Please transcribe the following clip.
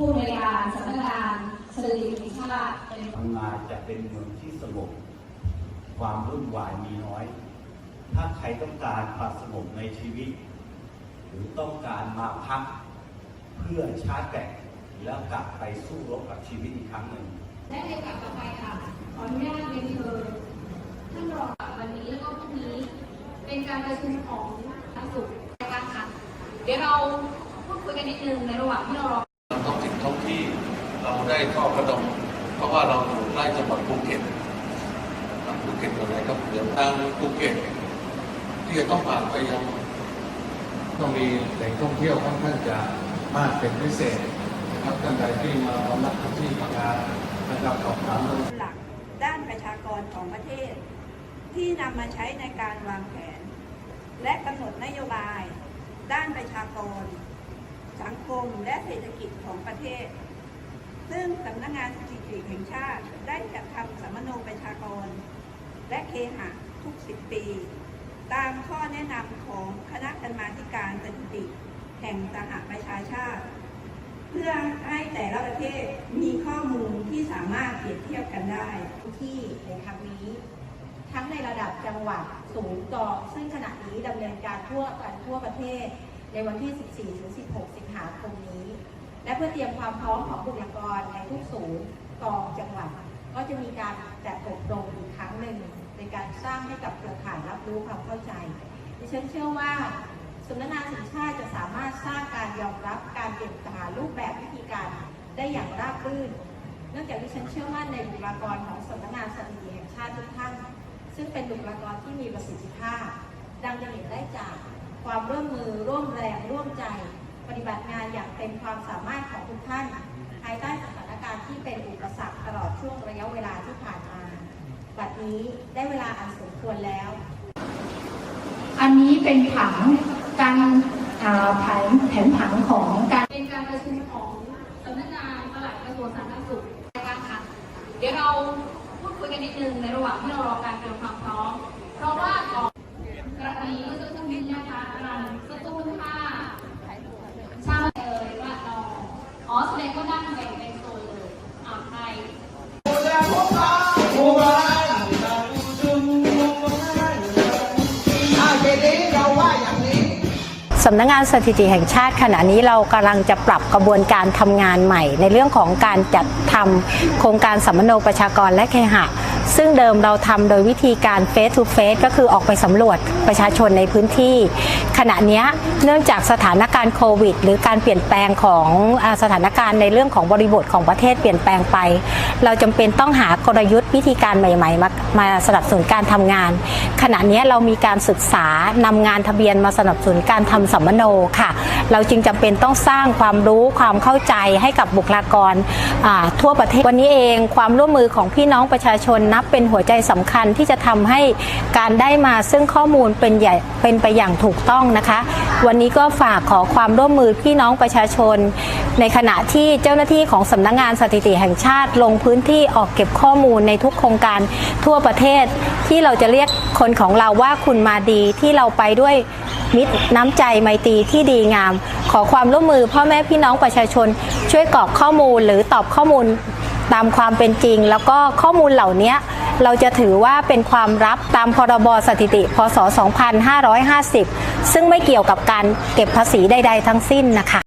ผู้อำนวยการสำนักงานสถิติแห่งชาติเป็นพังงาจะเป็นเมืองที่สงบความวุ่นวายมีน้อย ถ้าใครต้องการความสงบในชีวิต หรือต้องการมาพักเพื่อชาร์จแบตแล้วกลับไปสู้รบกับชีวิตอีกครั้งหนึ่ง และในโอกาสต่อไปค่ะ ขออนุญาตเรียนเชิญท่านรองวันนี้แล้วก็พรุ่งนี้ เป็นการประชุมของทางสุขการค่ะ เดี๋ยวเราพูดคุยกันนิดนึงในระหว่างที่เรารอ ท้องที่เราได้ข้อกระดมเพราะว่าเราอยู่ใกล้จังหวัดภูเก็ตนะครับภูเก็ตอะไรก็เดี๋ยวทางภูเก็ตที่จะต้องผ่านไปยังต้องมีแหล่งท่องเที่ยวค่อนข้างจะมากเป็นพิเศษนะครับท่านใดที่มาทำนักท่องเที่ยวงานนะครับสอบถามหลักด้านประชากรของประเทศ ที่นำมาใช้ในการวางแผน และกำหนดนโยบาย ด้านประชากร สังคมและเศรษฐกิจของประเทศ ซึ่งสำนักงานสถิติแห่งชาติได้จัดทำสัมมโนประชากร และเคหะทุก 10 ปี ตามข้อแนะนำของคณะกรรมาธิการสถิติแห่งสหประชาชาติ เพื่อให้แต่ละประเทศมีข้อมูลที่สามารถเปรียบเทียบกันได้ที่ในครั้งนี้ ทั้งในระดับจังหวัดศูนย์กอซึ่งขณะนี้ดำเนินการทั่วกันทั่วประเทศ ในวันที่ 14 ถึง 16 สิงหาคมนี้ และเพื่อเตรียมความพร้อมของบุคลากรในทุกศูนย์กองจังหวัด ก็จะมีการจัดอบรมอีกครั้งหนึ่งในการสร้างให้กับเครือข่ายรับรู้ความเข้าใจ ดิฉันเชื่อว่าสำนักงานสินชาติจะสามารถสร้างการยอมรับการเปลี่ยนแปลงรูปแบบวิธีการได้อย่างราบรื่น เนื่องจากที่ฉันเชื่อมั่นในบุคลากรของสำนักงานสถิติแห่งชาติทุกท่าน ซึ่งเป็นบุคลากรที่มีประสิทธิภาพ ดังจะเห็นได้จาก ความร่วมมือร่วมแรงร่วมใจ ปฏิบัติงานอย่างเต็มความสามารถของทุกท่าน ภายใต้สถานการณ์ที่เป็นอุปสรรคตลอดช่วงระยะเวลาที่ผ่านมา บัดนี้ได้เวลาอันสมควรแล้ว อันนี้เป็นผังการแผนแผนผังของการเป็นการประชุมของสำนักงานปลัดกระทรวงสาธารณสุขการค่ะเดี๋ยวเราพูดคุยกันนิดนึงในระหว่างที่เรารอการเตรียมความ สำนักงานสถิติแห่งชาติ ขณะนี้เรากำลังจะปรับกระบวนการทำงานใหม่ ในเรื่องของการจัดทำโครงการสัมมโนประชากรและเคหะ ซึ่งเดิมเราทำโดยวิธีการ face to face ก็คือออกไปสำรวจประชาชนในพื้นที่ ขณะนี้เนื่องจากสถานการณ์โควิด หรือการเปลี่ยนแปลงของสถานการณ์ในเรื่องของบริบทของประเทศเปลี่ยนแปลงไป เราจำเป็นต้องหากลยุทธ์วิธีการใหม่ๆ มามาสนับสนุนการทำงาน ขณะนี้เรามีการศึกษานำงานทะเบียนมาสนับสนุนการทำสัมมโนค่ะ เราจึงจำเป็นต้องสร้างความรู้ความเข้าใจให้กับบุคลากรอ่าทั่วประเทศวันนี้เอง ความร่วมมือของพี่น้องประชาชนนับเป็นหัวใจสำคัญที่จะทำให้การได้มาซึ่งข้อมูลเป็นใหญ่เป็นไปอย่างถูกต้องนะคะ วันนี้ก็ฝากขอความร่วมมือพี่น้องประชาชน ในขณะที่เจ้าหน้าที่ของสำนักงานสถิติแห่งชาติ ลงพื้นที่ออกเก็บข้อมูลในทุกโครงการทั่วประเทศ ที่เราจะเรียกคนของเราว่าคุณมาดีที่เราไปด้วยมิตรน้ำใจไมตรีที่ดีงาม ขอความร่วมมือพ่อแม่พี่น้องประชาชน ช่วยกรอกข้อมูลหรือตอบข้อมูล ตามความเป็นจริง แล้วก็ข้อมูลเหล่านี้เราจะถือว่าเป็นความรับตามพรบสถิติ พศ 2550 ซึ่งไม่เกี่ยวกับการเก็บภาษีใด ๆ ทั้งสิ้นนะคะ